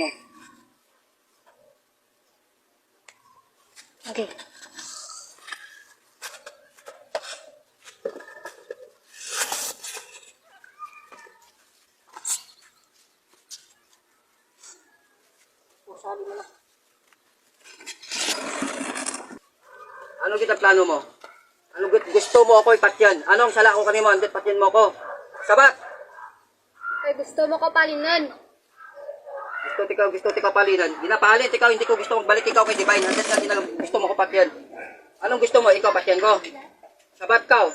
Okay. Ano kita plano mo? Ano gu- gusto mo ako ipatyan? Anong sala ko kanimo? Andit patyan mo ko. Sabat! Ay, gusto mo ko palinan. Gusto tikaw, gusto tikaw palinan. Ginapalit ikaw, hindi ko gusto magbalik ikaw kay Divine. Andit na ginag gusto mo ko patyan. Anong gusto mo? Ikaw patyan ko. Sabat ka. Ano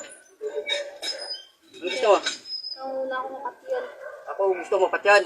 gusto mo? Ikaw muna ako makatiyan. Ako gusto mo patyan.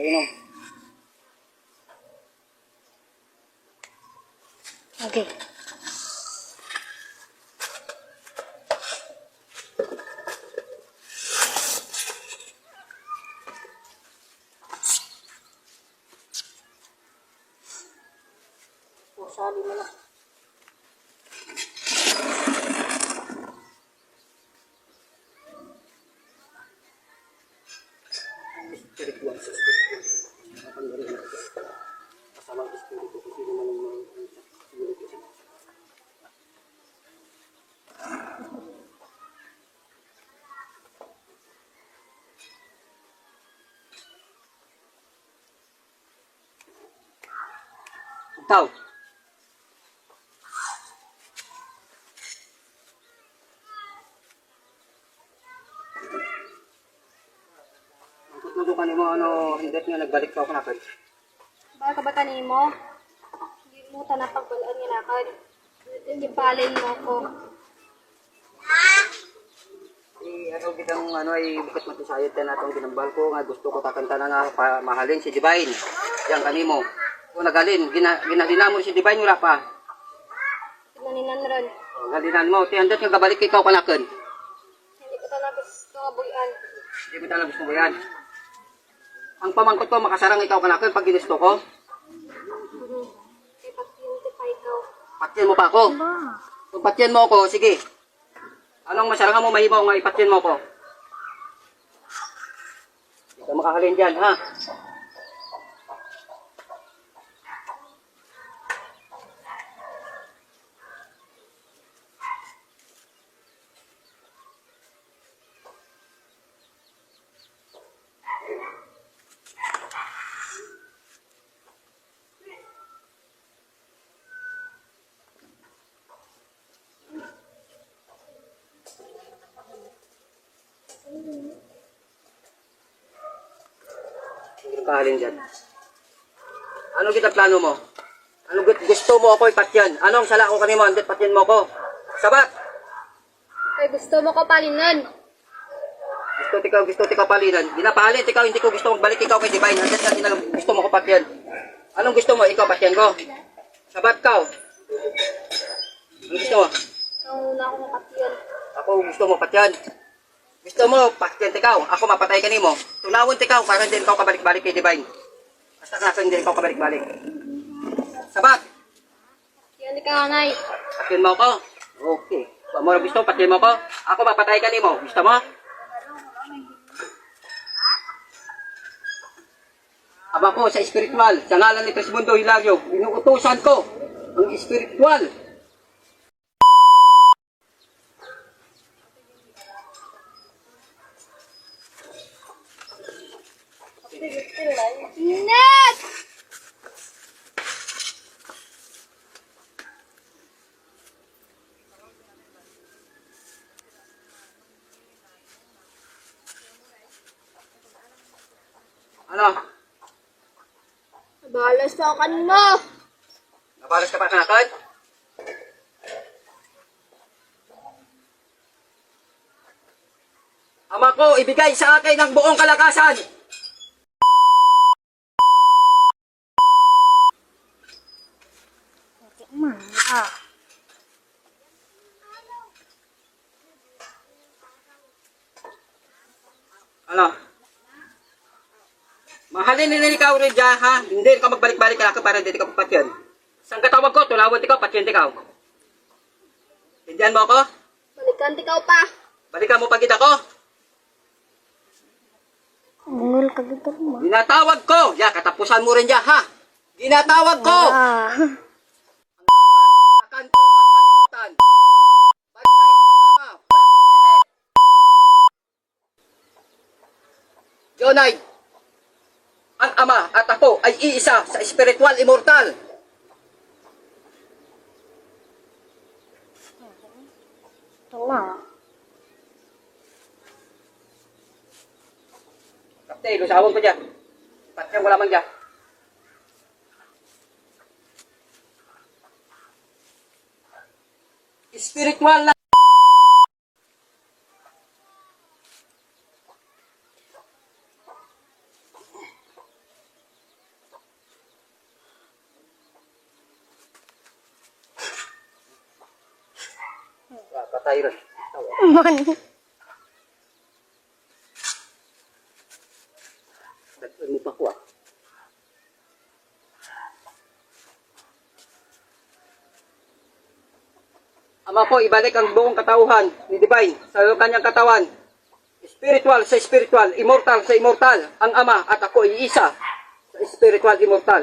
Mo. Okay. Sabi mo na. Spirit one sa spirit. Nakapanggaling natin. Kasama ang espiritu kung sino man ang mga espiritu siya. Ikaw. Ang tutulog ka mo, ano, hindi nga nagbalik ka ako na Baka ka ba kanimo? Hindi mo ta napagbalaan nga lakad. Hindi palin mo ko. Eh, ano kitang ano ay bikat matisayod ka natong ginambal ko nga gusto ko takanta na nga pa, mahalin si Divine. Yan kanimo. Kung nagalin, gina, ginalina mo si Divine wala pa. Tinaninan ron. Galinan mo, tiyandat nga gabalik ikaw kanakan. Hindi ko talaga gusto buyan. Hindi mo talaga gusto mo yan. Ang pamangkot ko, makasarang ikaw kanakan pag ginusto ko. Patyan mo pa ako. Kung patyan mo ako, sige. Anong masarang mo mahibaw nga ipatyan mo ako? Hindi ka makahalin dyan, ha? Hindi makahalin dyan. Ano kita plano mo? Ano gu- gusto mo ako ipatyan? Anong sala ko kanimo? Andit patyan mo ko. Sabat! Ay, gusto mo ko palinan. Gusto tikaw, gusto tikaw palinan. Ginapalit ikaw, hindi ko gusto magbalik ikaw kay Divine. Andit na ginag gusto mo ko patyan. Anong gusto mo? Ikaw patyan ko. Sabat ka. Ano gusto mo? Ikaw muna ako makatiyan. Ako gusto mo patyan. Gusto mo patyan tikaw. Ako mapatay ka nimo. Tunawon tikaw para hindi ikaw kabalik-balik kay Divine. Basta ka hindi ikaw kabalik-balik. Sabat! Yan ka nga, Nay. Patin mo ko? Okay. Kung mo gusto, patin mo ko? Ako mapatay ka ni mo. Gusto mo? Aba ko sa spiritual, sa ngalan ni Trismundo Hilario, inuutusan ko ang spiritual. Ano? Balas sa akan mo! Nabalas ka pa kanakan? Ama ko, ibigay sa akin ang buong kalakasan. Ah. Ano? Mahalin nila ikaw rin dyan, ha? Hindi ka magbalik-balik ka ako para hindi ka papatyan. Saan katawag ko? Tulawad ikaw, patyan ikaw. Tindihan mo ako? Balikan ikaw pa. Balikan mo pagid ako. Mungol ka dito mo. Ginatawag ko. Ya, katapusan mo rin dyan, ha? Ginatawag ko. Ah. Ko ang ama. Jonay, ang ama at ako ay iisa sa spiritual immortal. Tama. Kapte, lusawon ko dyan. Patyang wala mang dyan. Spiritual na Tawa. Man. Dagdag mo pa ko ah. Ama po, ibalik ang buong katauhan ni Divine sa kanyang katawan. Spiritual sa spiritual, immortal sa immortal. Ang Ama at ako ay isa sa spiritual immortal.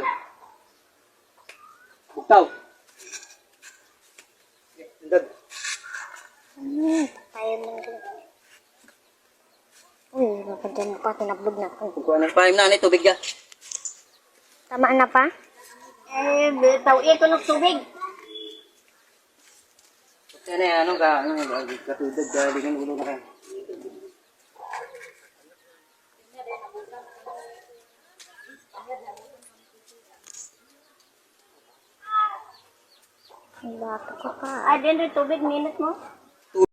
Bugtaw. Sundag. Tayo mo Uy, napadyan pa, tinablog na ako. Kung kuha ng prime na, tubig ya. Tama na pa? Eh, bitaw ito ng tubig. Kaya na ano ka, ano, katudad, galing ang ulo na kayo. Ay, bato ka pa. Ay, din rin tubig, minute mo.